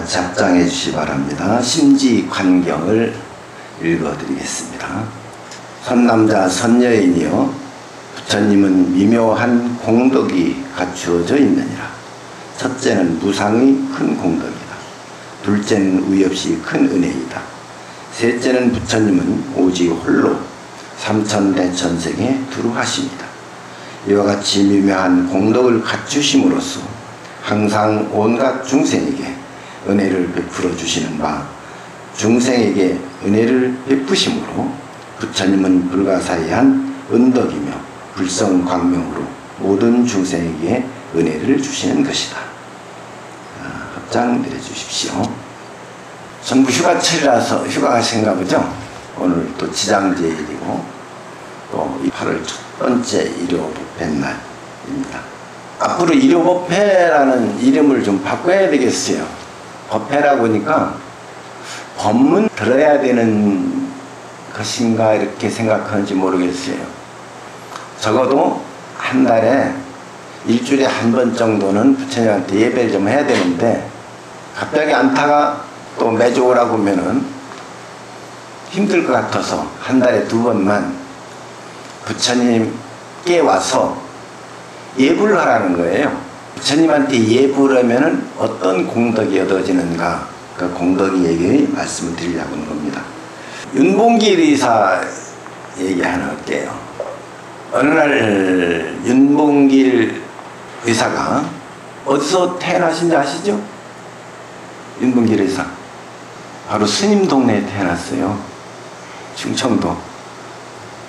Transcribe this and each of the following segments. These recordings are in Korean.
같이 합장해 주시 기 바랍니다. 심지 관경을 읽어드리겠습니다. 선남자 선여인이여 부처님은 미묘한 공덕이 갖추어져 있느니라. 첫째는 무상의 큰 공덕이다. 둘째는 의 없이 큰 은혜이다. 셋째는 부처님은 오직 홀로 삼천대천생에 두루하십니다. 이와 같이 미묘한 공덕을 갖추심으로써 항상 온갖 중생에게 은혜를 베풀어 주시는 바 중생에게 은혜를 베푸심으로 부처님은 불가사의한 은덕이며 불성 광명으로 모든 중생에게 은혜를 주시는 것이다. 아, 합장 내려주십시오. 전부 휴가철이라서 휴가 가신가 보죠? 오늘 또 지장제일이고 또 8월 첫 번째 일요법회날입니다. 앞으로 일요법회라는 이름을 좀 바꿔야 되겠어요. 법회라고 하니까 법문 들어야 되는 것인가 이렇게 생각하는지 모르겠어요. 적어도 한 달에 일주일에 한 번 정도는 부처님한테 예배를 좀 해야 되는데 갑자기 안타가 또 매주 오라고 하면은 힘들 것 같아서 한 달에 두 번만 부처님께 와서 예불 하라는 거예요. 부처님한테 하면은 어떤 공덕이 얻어지는가 그 공덕이 얘기 말씀을 드리려고 하는 겁니다. 윤봉길 의사 얘기 하나 할게요. 어느 날 윤봉길 의사가 어디서 태어나신지 아시죠? 윤봉길 의사. 바로 스님 동네에 태어났어요. 충청도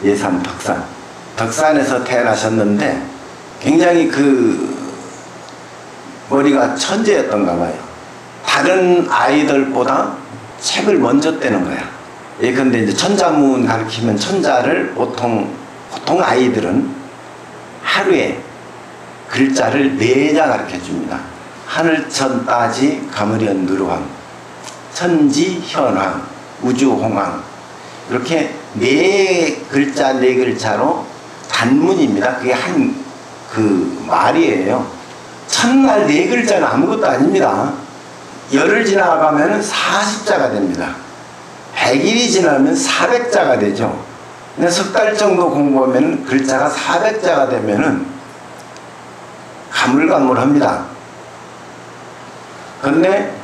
예산 덕산. 덕산에서 태어나셨는데 굉장히 그 머리가 천재였던가 봐요. 다른 아이들보다 책을 먼저 떼는 거야. 예컨대 이제 천자문 가르치면 천자를 보통 보통 아이들은 하루에 글자를 네자 가르쳐 줍니다. 하늘천 따지 가무련 누르왕 천지 현황 우주홍황 이렇게 네 글자 네 글자로 단문입니다. 그게 한 그 말이에요. 첫날 네 글자는 아무것도 아닙니다. 열흘 지나가면 40자가 됩니다. 100일이 지나면 400자가 되죠. 석달 정도 공부하면 글자가 400자가 되면은 가물가물합니다. 그런데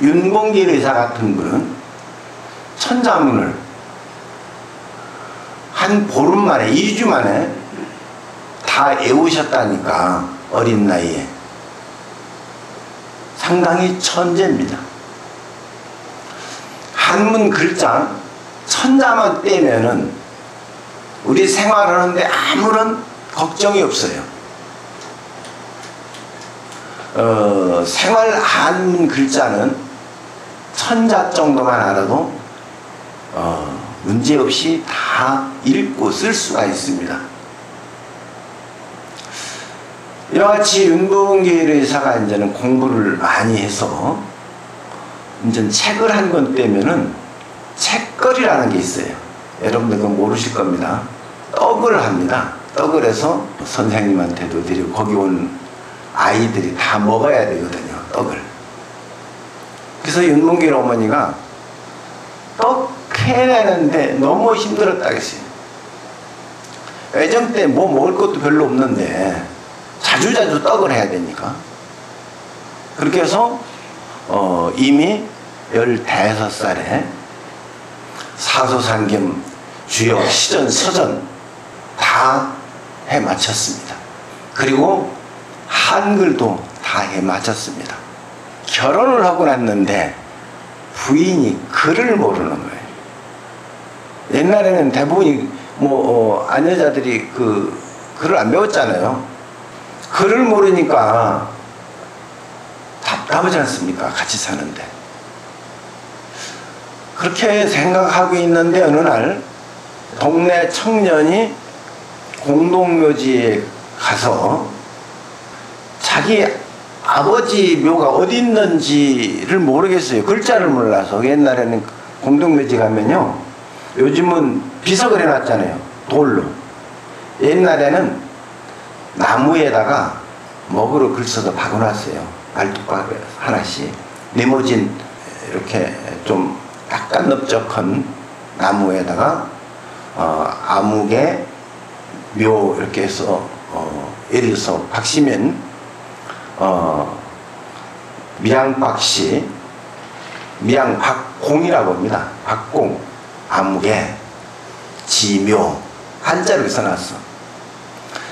윤봉길 의사 같은 분은 천자문을 한 보름 만에, 2주 만에 다 외우셨다니까, 어린 나이에. 상당히 천재입니다. 한문 글자 천자만 떼면은 우리 생활하는데 아무런 걱정이 없어요. 어, 생활 한문 글자는 천자 정도만 알아도 어, 문제없이 다 읽고 쓸 수가 있습니다. 이와 같이 윤봉길 의사가 이제는 공부를 많이 해서 이제 책을 한권 떼면은 책거리라는 게 있어요. 여러분들 그 모르실 겁니다. 떡을 합니다. 떡을 해서 선생님한테도 드리고 거기 온 아이들이 다 먹어야 되거든요. 떡을. 그래서 윤봉길 어머니가 떡 해내는데 너무 힘들었다 그랬어요. 애정 때 뭐 먹을 것도 별로 없는데 자주자주 떡을 해야 되니까. 그렇게 해서 어, 이미 15살에 사소상겸 주요 시전 서전 다 해 마쳤습니다. 그리고 한글도 다 해 마쳤습니다. 결혼을 하고 났는데 부인이 글을 모르는 거예요. 옛날에는 대부분이 뭐 어, 아내자들이 그 글을 안 배웠잖아요. 글을 모르니까 답답하지 않습니까? 같이 사는데. 그렇게 생각하고 있는데 어느 날 동네 청년이 공동묘지에 가서 자기 아버지 묘가 어디 있는지를 모르겠어요. 글자를 몰라서. 옛날에는 공동묘지 가면요. 요즘은 비석을 해놨잖아요. 돌로. 옛날에는 나무에다가 먹으로 글 써서 박아놨어요. 말뚝박 하나씩. 네모진 이렇게 좀 약간 넓적한 나무에다가 어, 암흑의 묘 이렇게 해서 어, 예를 들어서 박씨면 어, 밀양박씨 밀양박공이라고 합니다. 박공 암흑의 지묘 한자를 써놨어.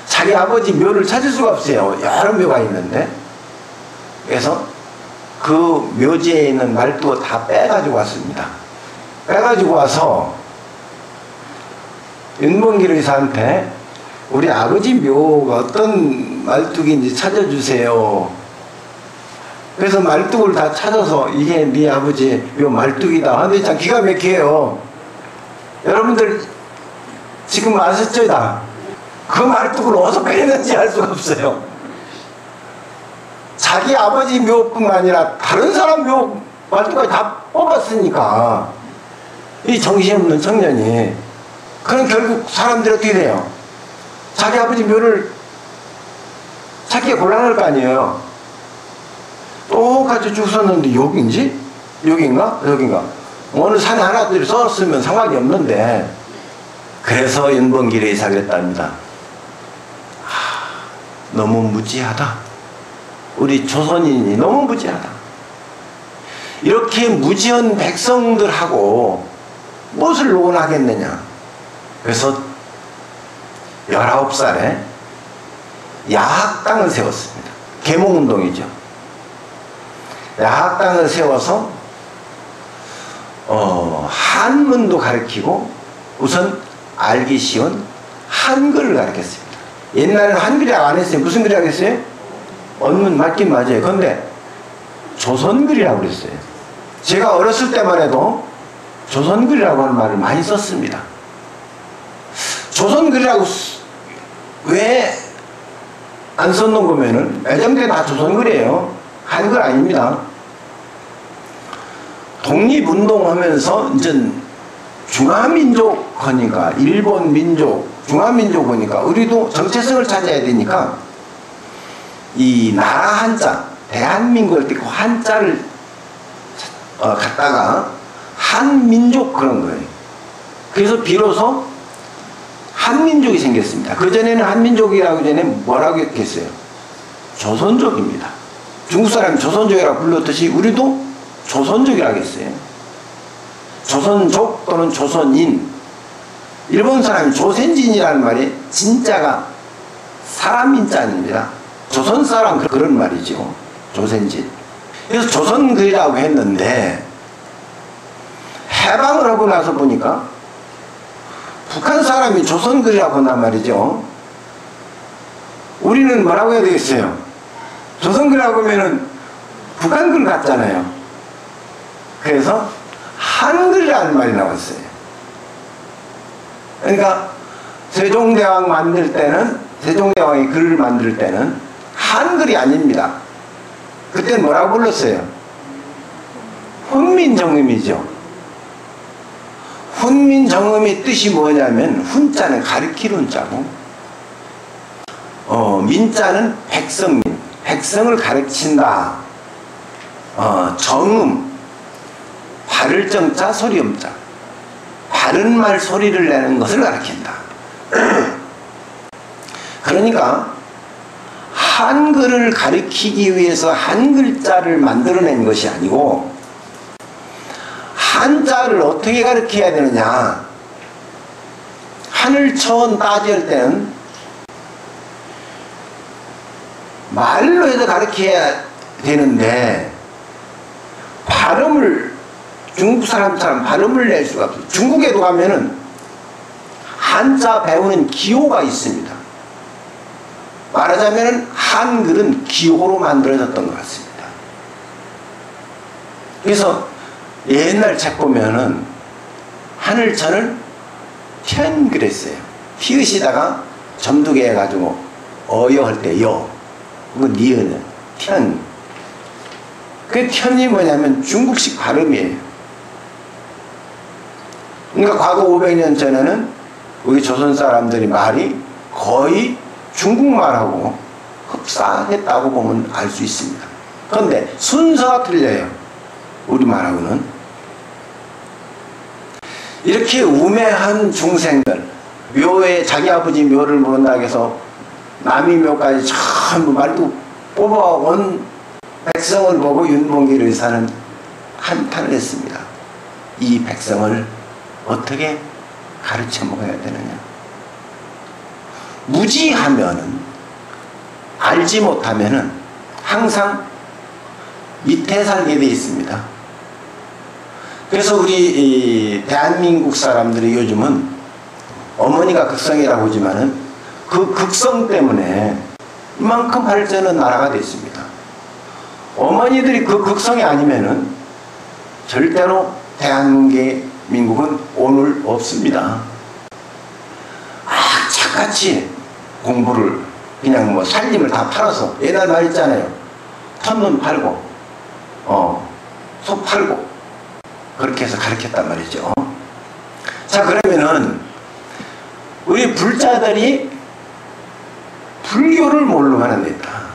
자기 아버지 묘를 찾을 수가 없어요. 여러 묘가 있는데 그래서 그 묘지에 있는 말도 다 빼가지고 왔습니다. 빼가지고 와서 윤봉길 의사한테 우리 아버지 묘가 어떤 말뚝인지 찾아주세요. 그래서 말뚝을 다 찾아서 이게 네 아버지 묘 말뚝이다. 근데 참 기가 막혀요. 여러분들 지금 아셨죠? 다? 그 말뚝을 어디서 빼는지 알 수가 없어요. 자기 아버지 묘뿐만 아니라 다른 사람 묘 말뚝까지 다 뽑았으니까 이 정신없는 청년이 그럼 결국 사람들이 어떻게 돼요? 자기 아버지 묘를 찾기가 곤란할 거 아니에요. 똑같이 쭉 썼는데 여기인지? 여긴가? 여긴가? 어느 산에 하나들이 썼으면 상관이 없는데 그래서 연봉길에 이사했답니다. 너무 무지하다. 우리 조선인이 너무 무지하다. 이렇게 무지한 백성들하고 무엇을 논하겠느냐. 그래서 19살에 야학당을 세웠습니다. 계몽운동이죠. 야학당을 세워서 어, 한문도 가르치고 우선 알기 쉬운 한글을 가르쳤습니다. 옛날에는 한글이라고 안 했어요. 무슨 글이라고 했어요? 언문 맞긴 맞아요. 근데 조선글이라고 그랬어요. 제가 어렸을 때만 해도 조선글이라고 하는 말을 많이 썼습니다. 조선글이라고 왜 안 썼는 거면은 애정대 다 조선글이에요. 한글 아닙니다. 독립운동하면서 이제 중화민족 하니까 일본 민족, 중화민족 하니까 우리도 정체성을 찾아야 되니까 이 나라 한자, 대한민국을 띄고 한자를 어, 갖다가 한민족 그런 거예요. 그래서 비로소 한민족이 생겼습니다. 그전에는 한민족이라고 전에 뭐라고 했겠어요? 조선족입니다. 중국 사람이 조선족이라고 불렀듯이 우리도 조선족이라고 했어요. 조선족 또는 조선인. 일본 사람이 조선진이라는 말이 진짜가 사람인자입니다. 조선 사람 그런 말이죠. 조선진. 그래서 조선 글이라고 했는데 해방을 하고 나서 보니까 북한 사람이 조선 글이라고 한단 말이죠. 우리는 뭐라고 해야 되겠어요? 조선 글이라고 하면은 북한 글 같잖아요. 그래서 한글이라는 말이 나왔어요. 그러니까 세종대왕 만들 때는 세종대왕이 글을 만들 때는 한글이 아닙니다. 그때는 뭐라고 불렀어요? 훈민정음이죠. 훈민정음의 뜻이 뭐냐면 훈자는 가르키는 자고 어, 민자는 백성민 백성을 가르친다. 어, 정음 바를 정자 소리음자 바른 말 소리를 내는 것을 가르친다. 그러니까 한글을 가르치기 위해서 한 글자를 만들어낸 것이 아니고 한자를 어떻게 가르쳐야 되느냐 하늘 처음 따질 때는 말로 해서 가르쳐야 되는데 발음을 중국 사람처럼 발음을 낼 수가 없어요. 중국에도 가면은 한자 배우는 기호가 있습니다. 말하자면 한글은 기호로 만들어졌던 것 같습니다. 그래서 옛날 책 보면은 하늘천을 편 그랬어요. 피으시다가 점두개 해가지고 어여 할 때 여. 그거 니은은 편. 그 편이 뭐냐면 중국식 발음이에요. 그러니까 과거 500년 전에는 우리 조선 사람들이 말이 거의 중국말하고 흡사했다고 보면 알 수 있습니다. 그런데 순서가 틀려요. 우리말하고는. 이렇게 우매한 중생들, 묘에 자기 아버지 묘를 모른다고 해서 남이 묘까지 전부 말도 뽑아온 백성을 보고 윤봉길 의사는 한탄을 했습니다. 이 백성을 어떻게 가르쳐 먹어야 되느냐. 무지하면은, 알지 못하면은 항상 밑에 살게 돼 있습니다. 그래서 우리 대한민국 사람들이 요즘은 어머니가 극성이라고 하지만은 그 극성 때문에 이만큼 발전은 나라가 됐습니다. 어머니들이 그 극성이 아니면은 절대로 대한민국 은 오늘 없습니다. 아, 착같이 공부를 그냥 뭐 살림을 다 팔아서 옛날 말 있잖아요. 턴돈 팔고, 어, 소 팔고, 그렇게 해서 가르쳤단 말이죠. 자, 그러면은, 우리 불자들이 불교를 뭘로 하는 데다.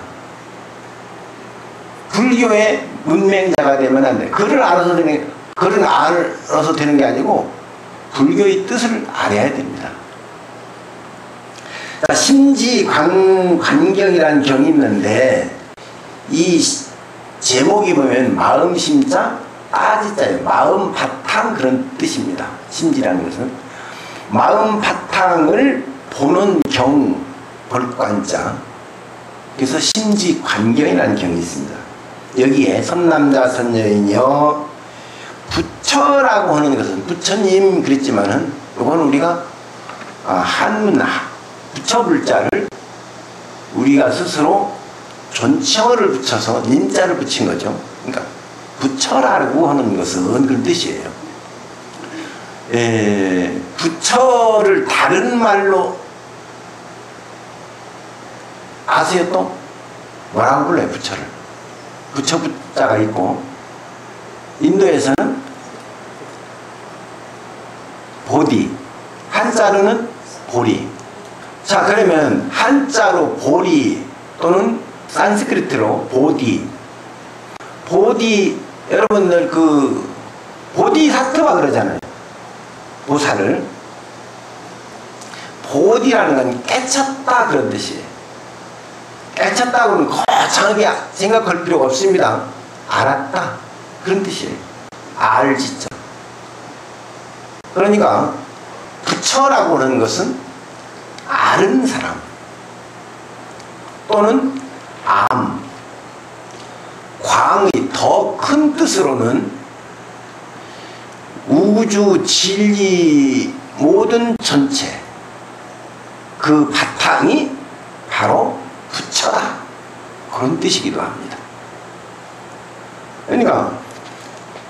불교의 문맹자가 되면 안 돼. 글을 알아서 되는, 글을 알아서 되는 게 아니고, 불교의 뜻을 알아야 됩니다. 자, 심지 관, 관경이라는 경이 있는데, 이 제목이 보면 마음 심자 따지자예요. 마음 바탕 그런 뜻입니다. 심지라는 것은 마음 바탕을 보는 경 벌관자 그래서 심지 관경이라는 경이 있습니다. 여기에 선남자 선여인이여 부처라고 하는 것은 부처님 그랬지만은 이건 우리가 아, 한문 부처 불자를 우리가 스스로 존칭어를 붙여서 님자를 붙인 거죠. 그러니까 부처라고 하는 것은 그런 뜻이에요. 에, 부처를 다른 말로 아세요 또? 뭐라고 불러요 부처를? 부처 부자가 있고 인도에서는 보디. 한자로는 보리. 자 그러면 한자로 보리 또는 산스크리트로 보디. 보디 여러분들 그 보디사트바 그러잖아요. 보살을 보디라는 건 깨쳤다 그런 뜻이에요. 깨쳤다고는 거창하게 생각할 필요가 없습니다. 알았다. 그런 뜻이에요. 알지죠 그러니까 부처라고 하는 것은 아는 사람 또는 암, 광의 더큰 뜻으로는 우주 진리 모든 전체 그 바탕이 바로 부처다 그런 뜻이기도 합니다. 그러니까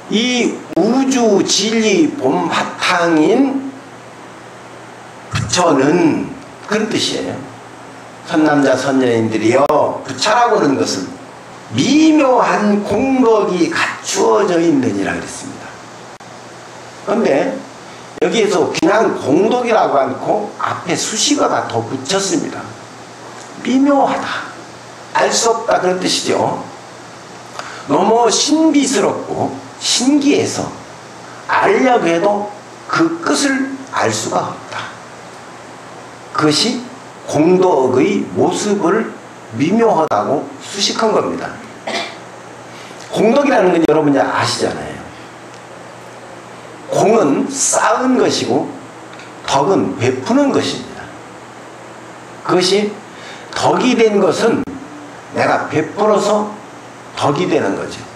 이 우주 진리 본 바탕인 부처는 그런 뜻이에요. 선남자 선녀인들이여 부처라고 하는 것은 미묘한 공덕이 갖추어져 있느니라 그랬습니다. 그런데 여기에서 그냥 공덕이라고 않고 앞에 수식어가 더 붙였습니다. 미묘하다. 알 수 없다 그런 뜻이죠. 너무 신비스럽고 신기해서 알려고 해도 그 끝을 알 수가 없다. 그것이 공덕의 모습을 미묘하다고 수식한 겁니다. 공덕이라는 건 여러분이 아시잖아요. 공은 쌓은 것이고 덕은 베푸는 것입니다. 그것이 덕이 된 것은 내가 베풀어서 덕이 되는 거죠.